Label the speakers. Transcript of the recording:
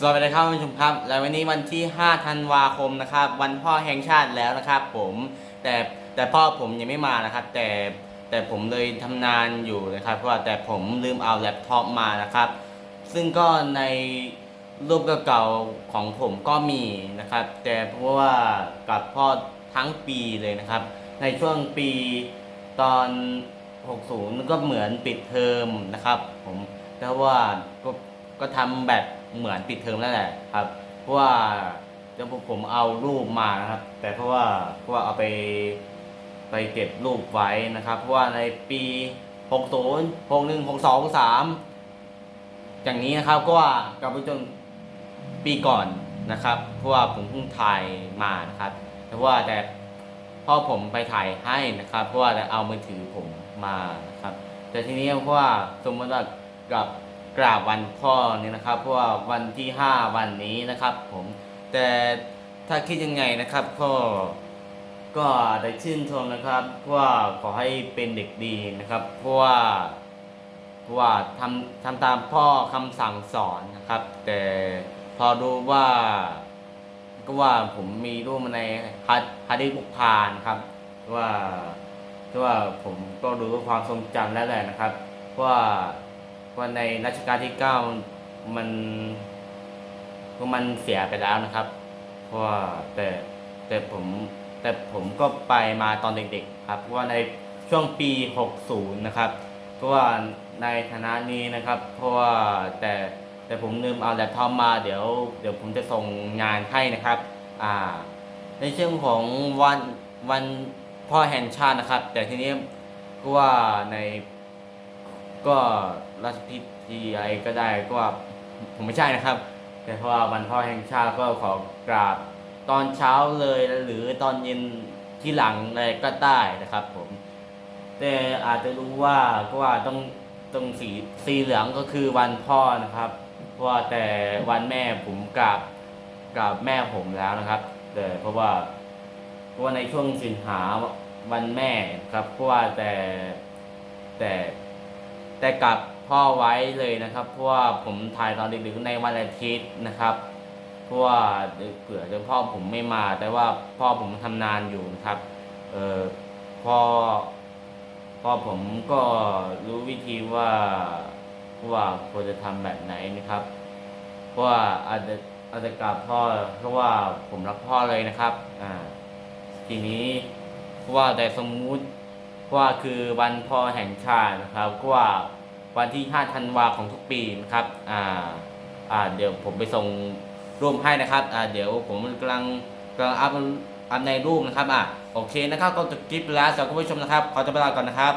Speaker 1: สวัสดีครับคุณผู้ชมครับ และวันนี้วันที่ 5 ธันวาคมนะครับ วันพ่อแห่งชาติแล้วนะครับ ผมแต่แต่พ่อผมยังไม่มานะครับ แต่แต่ผมเลยทำงานอยู่นะครับ เพราะว่าแต่ผมลืมเอาแล็ปท็อปมานะครับ ซึ่งก็ในรูปเก่าๆของผมก็มีนะครับ แต่เพราะว่ากับพ่อทั้งปีเลยนะครับ ในช่วงปีตอน 60 ก็เหมือนปิดเทอมนะครับ ผมแต่ว่าก็ก็ทำแบบ เหมือนปิดเทอมแล้วแหละครับ เพราะว่าเดี๋ยวผมเอารูปมานะครับ แต่เพราะว่าเพราะว่าเอาไปไปเก็บรูปไว้นะครับ เพราะว่าในปี60 61 62 63อย่างนี้นะครับก็ว่ากลับไปจนปีก่อนนะครับ เพราะว่าผมเพิ่งถ่ายมานะครับ แต่ว่าแต่พ่อผมไปถ่ายให้นะครับ เพราะว่าเอามือถือผมมานะครับ แต่ทีนี้เพราะว่าสมมติว่ากับ กราบวันพ่อเนี่ยนะครับเพราะว่าวันที่ 5 วันนี้นะครับ ผมแต่ถ้าคิดยังไงนะครับก็ก็ได้ชื่นชมนะครับเพราะว่าขอให้เป็นเด็กดีนะครับ เพราะว่าเพราะว่าทำทำตามพ่อคำสั่งสอนนะครับ แต่พอดูว่า ก็ว่าผมมีรูปมาในฮัดฮัดดิบุกพานครับ ว่าว่าผมก็ดูความทรงจำแล้วแหละนะครับ ว่า ว่าในรัชกาลที่เก้ามันว่ามันเสียไปแล้วนะครับเพราะว่าแต่แต่ผมแต่ผมก็ไปมาตอนเด็กๆครับเพราะว่าในช่วงปี 60 นะครับเพราะว่าในฐานะนี้นะครับ เพราะว่าแต่แต่ผมลืมเอาแล็ปท็อปมาเดี๋ยวเดี๋ยวผมจะส่งงานให้นะครับอ่าในเชิงของวันวันพ่อแห่งชาตินะครับ แต่ทีนี้ก็ว่าในก็ ราชพิธีอะไรก็ได้ก็ว่าผมไม่ใช่นะครับ แต่เพราะว่าวันพ่อแห่งชาติก็ขอกราบตอนเช้าเลยหรือตอนเย็นที่หลังเลยก็ได้นะครับ ผม แต่อาจจะรู้ว่าก็ว่าต้องต้องสีสีเหลืองก็คือวันพ่อนะครับเพราะว่าแต่วันแม่ผมกราบกราบแม่ผมแล้วนะครับ แต่เพราะว่าเพราะว่าในช่วงสินหาวันแม่ครับเพราะว่าแต่แต่แต่กลับ พ่อไว้เลยนะครับ เพราะว่าผมถ่ายตอนดึกๆในวันอาทิตย์นะครับ เพราะว่าเผื่อจะพ่อผมไม่มา แต่ว่าพ่อผมทำงานอยู่นะครับ เออพ่อพ่อผมก็รู้วิธีว่าว่าควรจะทำแบบไหนนะครับ เพราะว่าอาจจะอาจจะกราบพ่อเพราะว่าผมรักพ่อเลยนะครับ อ่า ทีนี้เพราะว่าแต่สมมุติว่าคือวันพ่อแห่งชาตินะครับก็ว่า วันที่ 5 ธันวาของทุกปีนะครับอ่าอ่าเดี๋ยวผมไปส่งรูปให้นะครับอ่าเดี๋ยวผมกำลังกำลังอัพอัพในรูปนะครับอ่าโอเคนะครับก็จบคลิปแล้วสำหรับคุณผู้ชมนะครับขอจะไปลาก่อนนะครับ